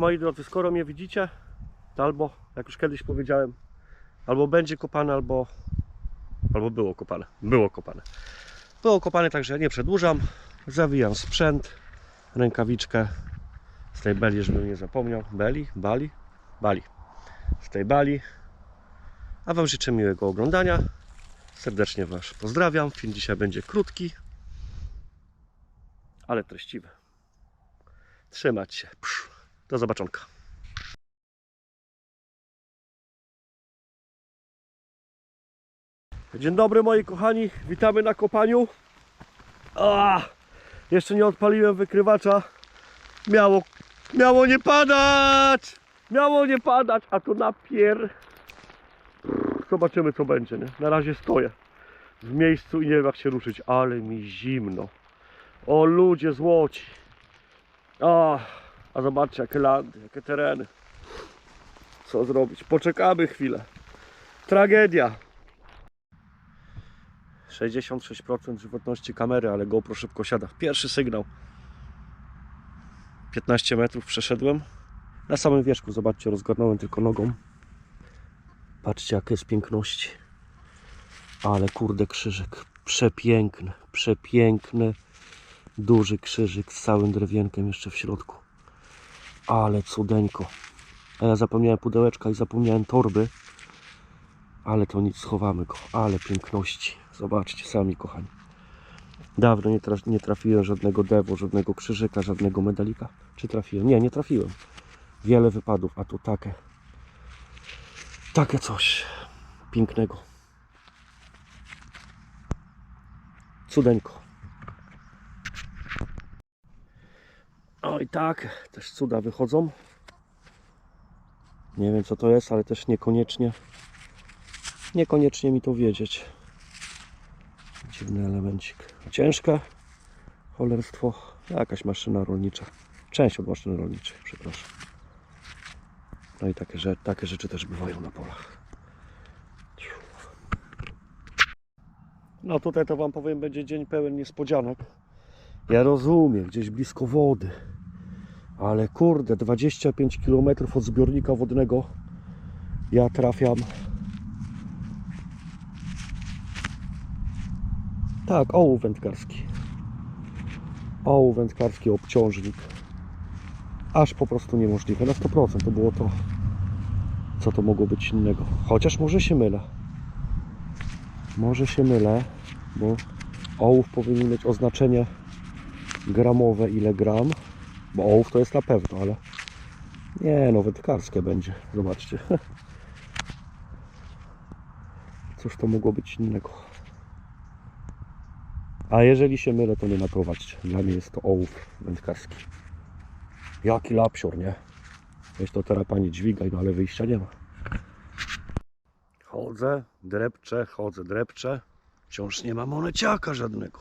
Moi drodzy, skoro mnie widzicie, to albo, jak już kiedyś powiedziałem, albo będzie kopane, albo, albo było kopane. Było kopane. Było kopane, także nie przedłużam. Zawijam sprzęt, rękawiczkę z tej beli, żebym nie zapomniał. Beli? Bali? Bali. Z tej bali. A Wam życzę miłego oglądania. Serdecznie Was pozdrawiam. Film dzisiaj będzie krótki, ale treściwy. Trzymać się. Do zobaczonka. Dzień dobry moi kochani, witamy na kopaniu. A, jeszcze nie odpaliłem wykrywacza. Miało, miało nie padać! Miało nie padać, a to napier... Zobaczymy co będzie, nie? Na razie stoję w miejscu i nie wiem jak się ruszyć, ale mi zimno. O ludzie złoci. A, a zobaczcie jakie landy, jakie tereny. Co zrobić? Poczekamy chwilę. Tragedia. 66% żywotności kamery, ale GoPro szybko siada. Pierwszy sygnał. 15 metrów przeszedłem. Na samym wierzchu, zobaczcie, rozgarnąłem tylko nogą. Patrzcie, jakie jest piękności. Ale kurde, krzyżyk. Przepiękny, przepiękny, duży krzyżyk z całym drewienkiem jeszcze w środku. Ale cudeńko. A ja zapomniałem pudełeczka i zapomniałem torby. Ale to nic, schowamy go. Ale piękności. Zobaczcie sami, kochani. Dawno nie, tra- nie trafiłem żadnego dewo, żadnego krzyżyka, żadnego medalika. Czy trafiłem? Nie, nie trafiłem. Wiele wypadów, a tu takie. Takie coś pięknego. Cudeńko. Oj tak, też cuda wychodzą. Nie wiem co to jest, ale też niekoniecznie. Niekoniecznie mi to wiedzieć. Dziwny elemencik. Ciężka. Cholerstwo. Jakaś maszyna rolnicza. Część od maszyny rolniczej, przepraszam. No i takie, że, takie rzeczy też bywają na polach. No tutaj to Wam powiem, będzie dzień pełen niespodzianek. Ja rozumiem, gdzieś blisko wody. Ale kurde, 25 km od zbiornika wodnego ja trafiam. Tak, ołów wędkarski. Ołów wędkarski, obciążnik. Aż po prostu niemożliwe. Na 100% to było to, co to mogło być innego. Chociaż może się mylę. Może się mylę, bo ołów powinien mieć oznaczenie gramowe, ile gram. Bo ołów to jest na pewno, ale nie no, wędkarskie będzie. Zobaczcie. Cóż to mogło być innego. A jeżeli się mylę, to nie naprowadźcie. Dla mnie jest to ołów wędkarski. Jaki lapsior, nie? Weź to teraz pani dźwigaj, no ale wyjścia nie ma. Chodzę, drepczę, chodzę, drepczę. Wciąż nie ma moneciaka żadnego.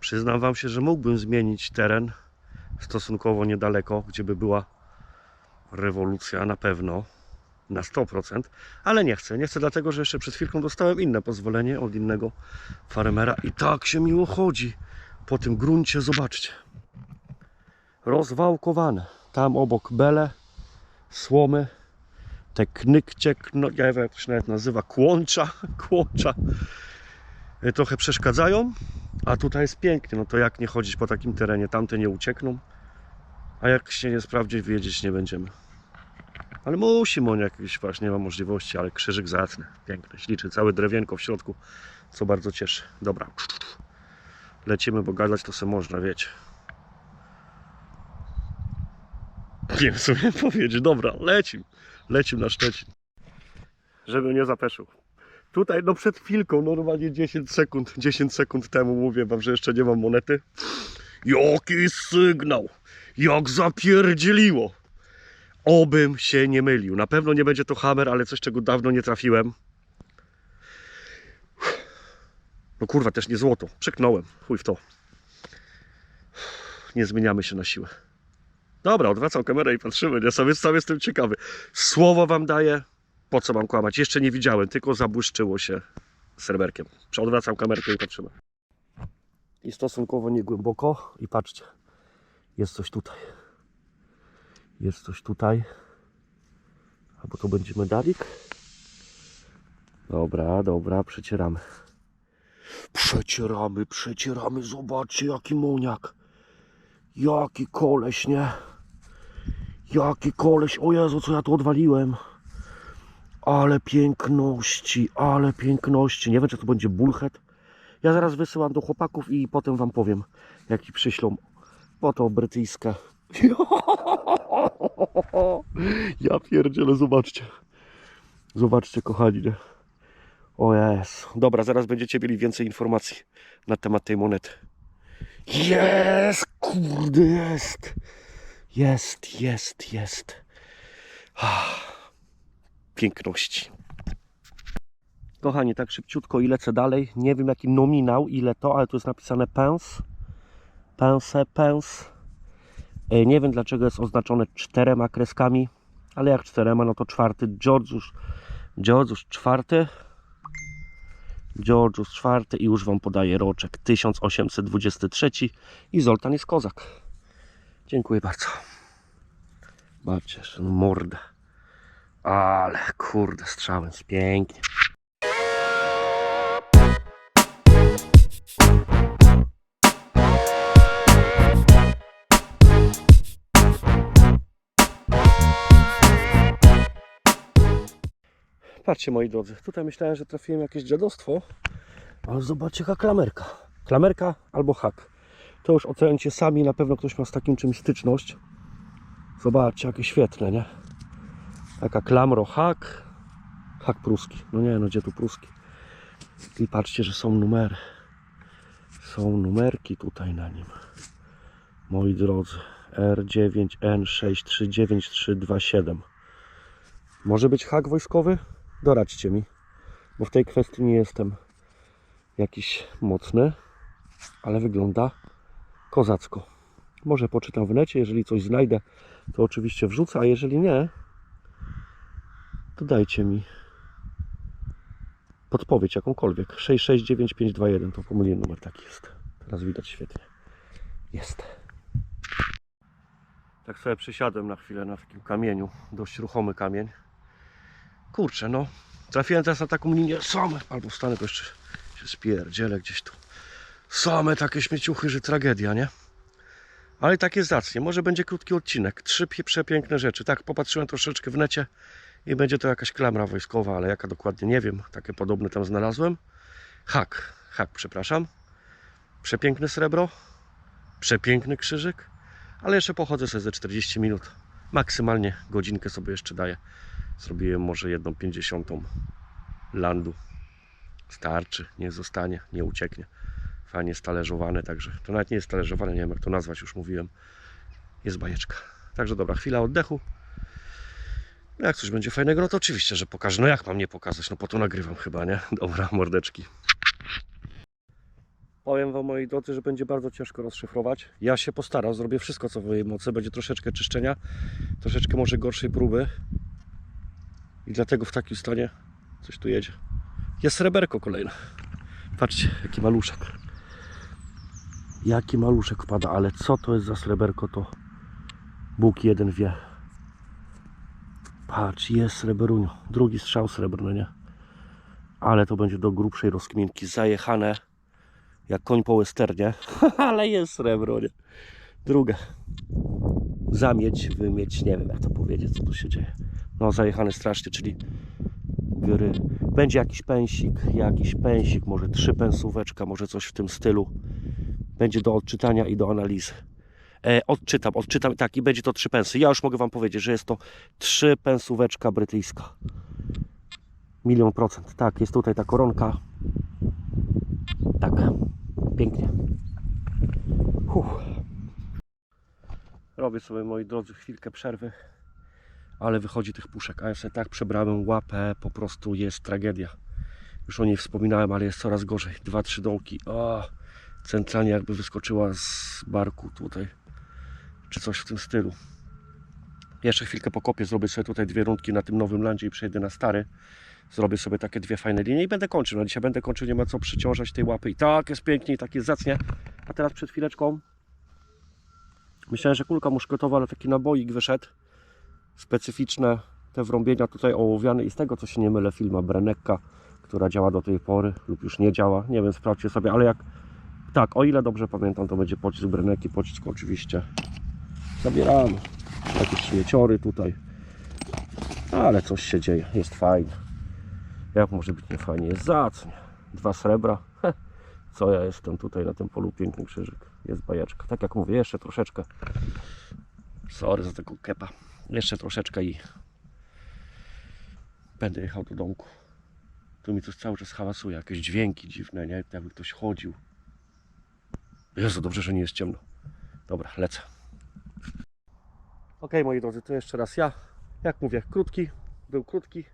Przyznam wam się, że mógłbym zmienić teren stosunkowo niedaleko, gdzie by była rewolucja na pewno, na 100%, ale nie chcę. Nie chcę dlatego, że jeszcze przed chwilką dostałem inne pozwolenie od innego farmera i tak się miło chodzi po tym gruncie, zobaczcie. Rozwałkowane. Tam obok bele, słomy, te knykcie, kno, ja wiem jak to się nawet nazywa, kłącza, kłącza, e, trochę przeszkadzają, a tutaj jest pięknie, no to jak nie chodzić po takim terenie, tamte nie uciekną, a jak się nie sprawdzi, wiedzieć nie będziemy. Ale musimy on jakiś właśnie, nie ma możliwości, ale krzyżyk zacny, piękny, śliczy, całe drewienko w środku, co bardzo cieszy. Dobra, lecimy, bo gadać to se można, wiecie. Nie wiem, co miałem powiedzieć. Dobra, lecim. Lecim na Szczecin. Żebym nie zapeszył. Tutaj, no przed chwilką, normalnie 10 sekund, 10 sekund temu mówię wam, że jeszcze nie mam monety. Jaki sygnał! Jak zapierdzieliło! Obym się nie mylił. Na pewno nie będzie to hammer, ale coś, czego dawno nie trafiłem. No kurwa, też nie złoto. Przeknąłem. Chuj w to. Nie zmieniamy się na siłę. Dobra, odwracam kamerę i patrzymy, nie? Sam, sam jestem ciekawy. Słowo wam daję, po co mam kłamać? Jeszcze nie widziałem, tylko zabłyszczyło się serwerkiem. Odwracam kamerkę i patrzymy. I stosunkowo niegłęboko. I patrzcie, jest coś tutaj. Jest coś tutaj. Albo to będzie medalik. Dobra, dobra, przecieramy. Przecieramy, przecieramy. Zobaczcie, jaki moniak. Jaki koleś, nie? Jaki koleś. O Jezu, co ja tu odwaliłem. Ale piękności, ale piękności. Nie wiem, czy to będzie bullhead. Ja zaraz wysyłam do chłopaków i potem wam powiem, jaki przyślą. Bo to brytyjska. Ja pierdzielę, zobaczcie. Zobaczcie, kochani. Nie? O jest. Dobra, zaraz będziecie mieli więcej informacji na temat tej monety. Jest, kurde, jest. Jest, jest, jest. Ah, Piękności. Kochani, tak szybciutko i lecę dalej. Nie wiem jaki nominał, ile to, ale tu jest napisane pence. Pense, pence. E, Nie wiem dlaczego jest oznaczone czterema kreskami, ale jak czterema, no to czwarty. Georgiusz, Georgiusz czwarty. Georgiusz czwarty i już Wam podaję roczek 1823 i Zoltan jest kozak. Dziękuję bardzo. Jeszcze no mordę. Ale kurde, strzałem jest pięknie. Patrzcie moi drodzy, tutaj myślałem, że trafiłem jakieś dziadostwo, ale zobaczcie jaka klamerka. Klamerka albo hak. To już ocencie sami, na pewno ktoś ma z takim czymś styczność. Zobaczcie jakie świetne, nie? Taka klamro hak. Hak pruski. No nie, no gdzie tu pruski? I patrzcie, że są numery. Są numerki tutaj na nim. Moi drodzy, R9N639327. Może być hak wojskowy? Doradźcie mi, bo w tej kwestii nie jestem jakiś mocny, ale wygląda kozacko. Może poczytam w necie, jeżeli coś znajdę, to oczywiście wrzucę, a jeżeli nie, to dajcie mi podpowiedź jakąkolwiek. 669521 to pomyliłem numer taki jest. Teraz widać świetnie. Jest. Tak sobie przysiadłem na chwilę na takim kamieniu, dość ruchomy kamień. Kurczę, no. Trafiłem teraz na taką linię same, albo wstanę, bo jeszcze się spierdzielę gdzieś tu. Same takie śmieciuchy, że tragedia, nie? Ale i tak jest zacnie. Może będzie krótki odcinek. Trzy przepiękne rzeczy. Tak, popatrzyłem troszeczkę w necie i będzie to jakaś klamra wojskowa, ale jaka dokładnie nie wiem. Takie podobne tam znalazłem. Hak, hak, przepraszam. Przepiękne srebro. Przepiękny krzyżyk. Ale jeszcze pochodzę sobie ze 40 minut. Maksymalnie godzinkę sobie jeszcze daję. Zrobiłem może jedną pięćdziesiątą landu. Starczy, nie zostanie, nie ucieknie. Fajnie stalerzowane, także to nawet nie jest talerzowane, nie wiem jak to nazwać, już mówiłem. Jest bajeczka. Także dobra, chwila oddechu. No Jak coś będzie fajnego, no to oczywiście, że pokażę. No jak mam nie pokazać? No po to nagrywam chyba, nie? Dobra, mordeczki. Powiem Wam, moi drodzy, że będzie bardzo ciężko rozszyfrować. Ja się postaram, zrobię wszystko, co w mojej mocy. Będzie troszeczkę czyszczenia, troszeczkę może gorszej próby. I dlatego w takim stanie coś tu jedzie. Jest sreberko kolejne. Patrzcie, jaki maluszek. Jaki maluszek wpada, ale co to jest za sreberko, to Bóg jeden wie. Patrz, jest sreberunio. Drugi strzał srebrny, nie? Ale to będzie do grubszej rozkminki. Zajechane jak koń po westernie. ale jest srebro, nie? Druga. Zamieć, wymieć, nie wiem jak to powiedzieć, co tu się dzieje. No, zajechany strasznie, czyli gry. Będzie jakiś pensik, jakiś pensik, może trzy pensóweczka, może coś w tym stylu. Będzie do odczytania i do analizy. E, odczytam, odczytam, tak, i będzie to trzy pensy. Ja już mogę Wam powiedzieć, że jest to trzy pensóweczka brytyjska. Milion procent. Tak, jest tutaj ta koronka. Tak, pięknie. Huh. Robię sobie, moi drodzy, chwilkę przerwy ale wychodzi tych puszek, a ja sobie tak przebrałem łapę, po prostu jest tragedia. Już o niej wspominałem, ale jest coraz gorzej. Dwa, trzy dołki, o, centralnie jakby wyskoczyła z barku tutaj, czy coś w tym stylu. Jeszcze chwilkę pokopię, zrobię sobie tutaj dwie rundki na tym nowym landzie i przejdę na stary. Zrobię sobie takie dwie fajne linie i będę kończył. Na dzisiaj będę kończył, nie ma co przyciążać tej łapy. I tak jest pięknie, i tak jest zacnie. A teraz przed chwileczką myślałem, że kulka muszketowa, ale taki naboik wyszedł. Specyficzne te wrąbienia tutaj ołowiane i z tego co się nie mylę firma Brenekka, która działa do tej pory lub już nie działa. Nie wiem, sprawdźcie sobie, ale jak tak, o ile dobrze pamiętam, to będzie pocisk Breneki, pocisk oczywiście zabieramy. Jakieś śmieciory tutaj. Ale coś się dzieje, jest fajnie. Jak może być niefajnie? Jest zacnie. Dwa srebra. Co ja jestem tutaj na tym polu, piękny krzyżyk. Jest bajeczka. Tak jak mówię, jeszcze troszeczkę. Sorry za tego kepa. Jeszcze troszeczkę i będę jechał do domku. Tu mi coś cały czas hałasuje, jakieś dźwięki dziwne, nie? Jakby ktoś chodził. Jezu, dobrze, że nie jest ciemno. Dobra, lecę. Ok, moi drodzy, to jeszcze raz ja. Jak mówię, krótki, był krótki,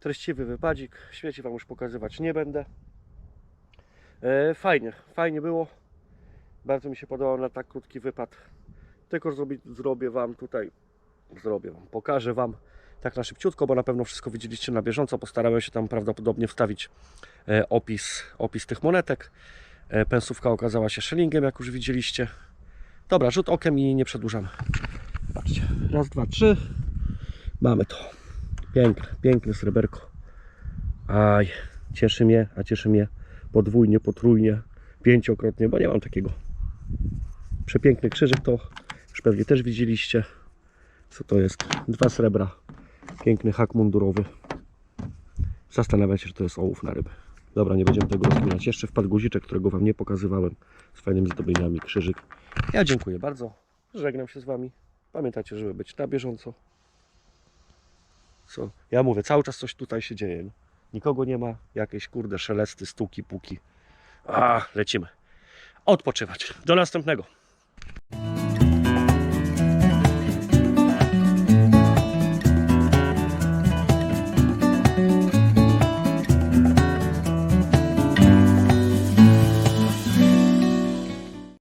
treściwy wypadzik. Śmieci Wam już pokazywać nie będę. E, fajnie, fajnie było. Bardzo mi się podobał na tak krótki wypad. Tylko zrobi, zrobię Wam tutaj, zrobię pokażę Wam tak na szybciutko, bo na pewno wszystko widzieliście na bieżąco. Postarałem się tam prawdopodobnie wstawić e, opis, opis tych monetek. E, pensówka okazała się szylingiem, jak już widzieliście. Dobra, rzut okiem i nie przedłużamy. Patrzcie, raz, dwa, trzy. Mamy to. Piękne, piękne sreberko. Aj, cieszy mnie, a cieszy mnie podwójnie, potrójnie, pięciokrotnie, bo nie mam takiego. Przepiękny krzyżyk to już pewnie też widzieliście. Co to jest? Dwa srebra. Piękny hak mundurowy. Zastanawiam się, że to jest ołów na ryby. Dobra, nie będziemy tego rozkminać. Jeszcze wpadł guziczek, którego Wam nie pokazywałem. Z fajnymi zdobieniami krzyżyk. Ja dziękuję bardzo. Żegnam się z Wami. Pamiętajcie, żeby być na bieżąco. Co? Ja mówię, cały czas coś tutaj się dzieje. Nikogo nie ma. Jakieś kurde szelesty, stuki, puki. A, lecimy. Odpoczywać. Do następnego.